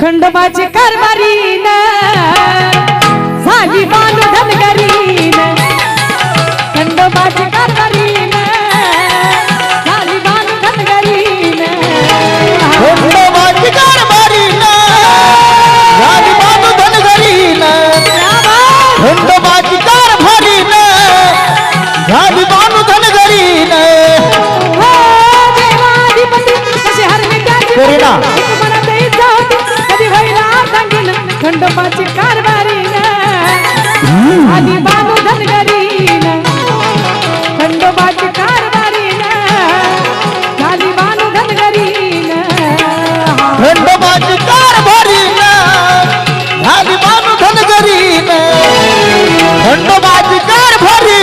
खंडोबाची कारभारी झाली मानधन मंडपाची कारभारी आणि बाबू धनगरी खंडोबाची कारभारी खाली बानू धनगरी खंडोबाची कारभारी खाली बानू धनगरी खंडोबाची कारभारी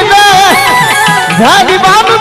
झाली बानू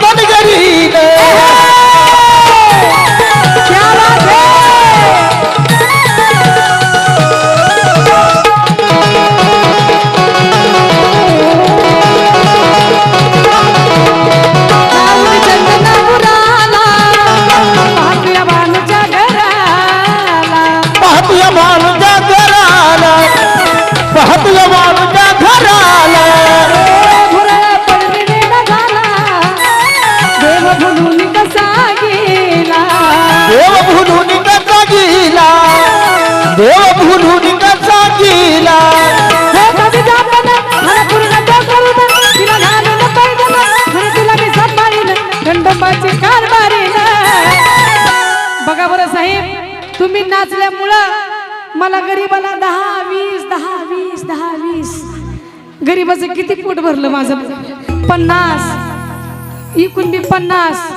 भरलं माझं. पन्नास. इकून मी पन्नास.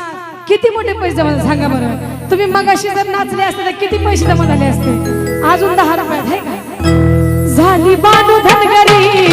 किती मोठे पैसे जमा सांगा बरं. तुम्ही मगाशी जर नाचले असते तर किती पैसे जमा झाले असते? अजून दहा रुपयात हे का? झाली बाजू धनगरी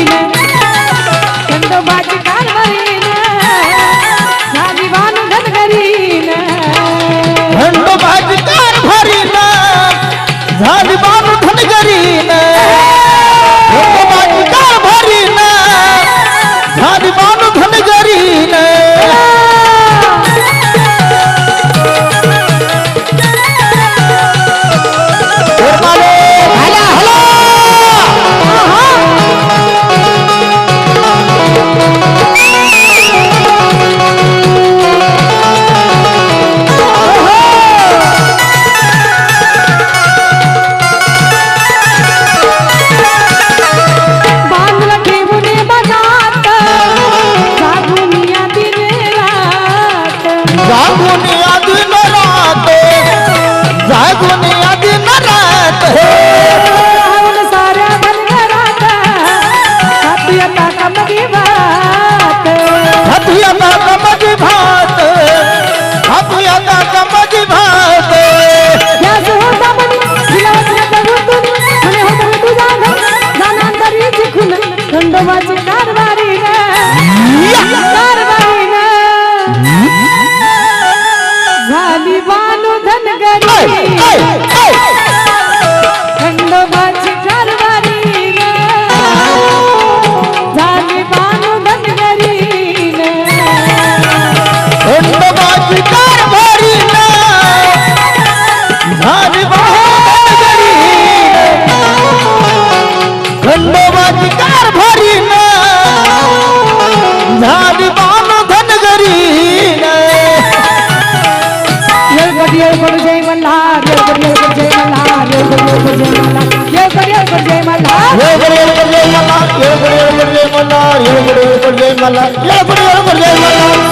hey, hey.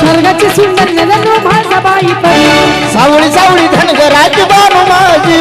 स्वर्गाची सुंदर नंद माझा बाई परी सावळी सावळी धनगर बाब माझी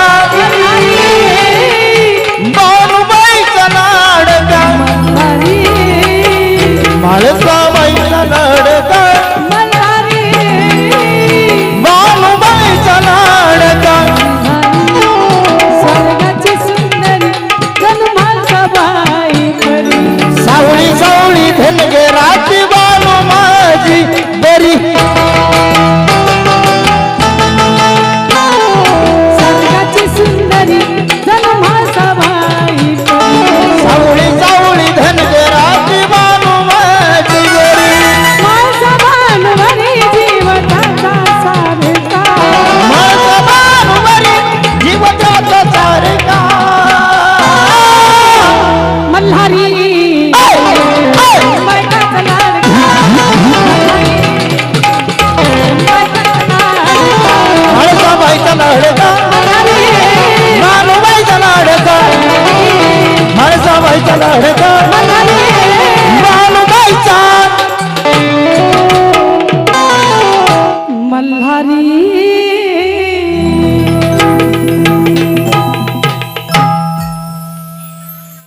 la